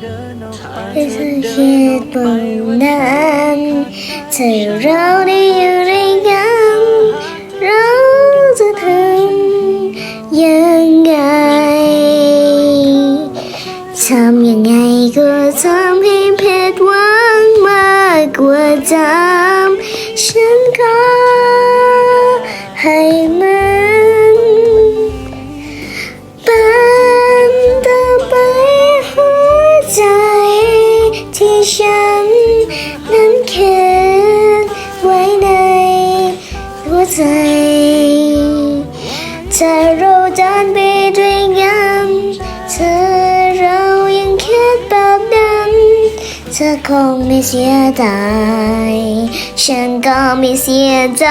ที่เธอคิดบนนั้นเธอเราได้อยู่ด้วยกันเราจะทำยังไงทำยังไงก็ทำให้ผิดหวังมากกว่าใจ ใจถ้าเราเดินไปด้วยกันเธอเรายังคิดแบบนั้นเธอคงไม่เสียดายฉันก็ไม่เสียใจ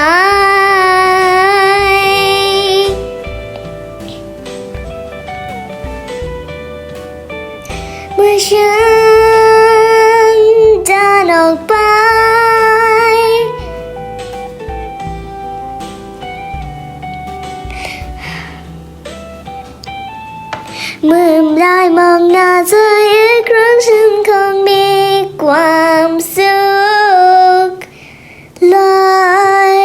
เมื่อฉันเดินออกไป เมื่อได้มองหน้าเธออีกครั้งฉันคงมีความสุขเลย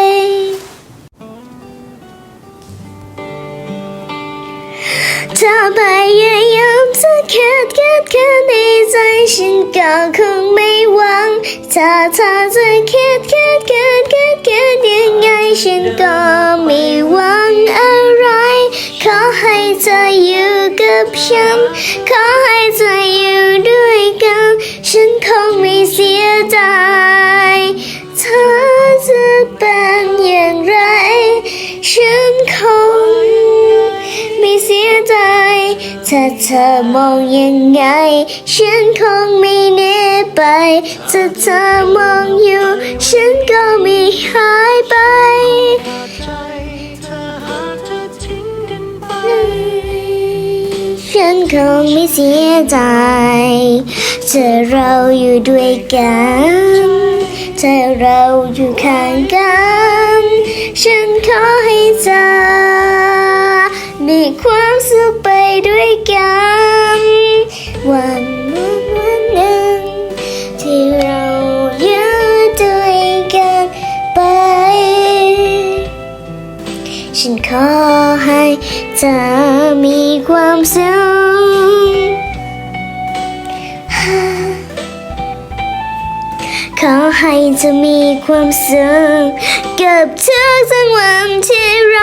ถ้าพยายามจะแค่แค่แค่ในใจฉันก็คงไม่หวัง ถ้าเธอจะแค่แค่แค่แค่แค่ยังไงฉันก็ไม่หวัง เธออยู่กับฉัน ขอให้เธออยู่ด้วยกัน ฉันคงไม่เสียดายเธอจะเป็นอย่างไร ฉันคงไม่เสียใจ ถ้าเธอมองยังไง ฉันคงไม่หนีไป ถ้าเธอมองอยู่ ฉันก็ไม่หาย ฉันคงไม่เสียใจเธอเราอยู่ด้วยกันเธอเราอยู่ข้างกัน ฉันขอให้เธอมีความสุขไปด้วยกัน วันวันวันหนึ่งที่เราอยู่ด้วยกันไป ฉันขอให้เธอมี ความซึมขอให้จะมีความสุขกับทุกสังวันที่เรา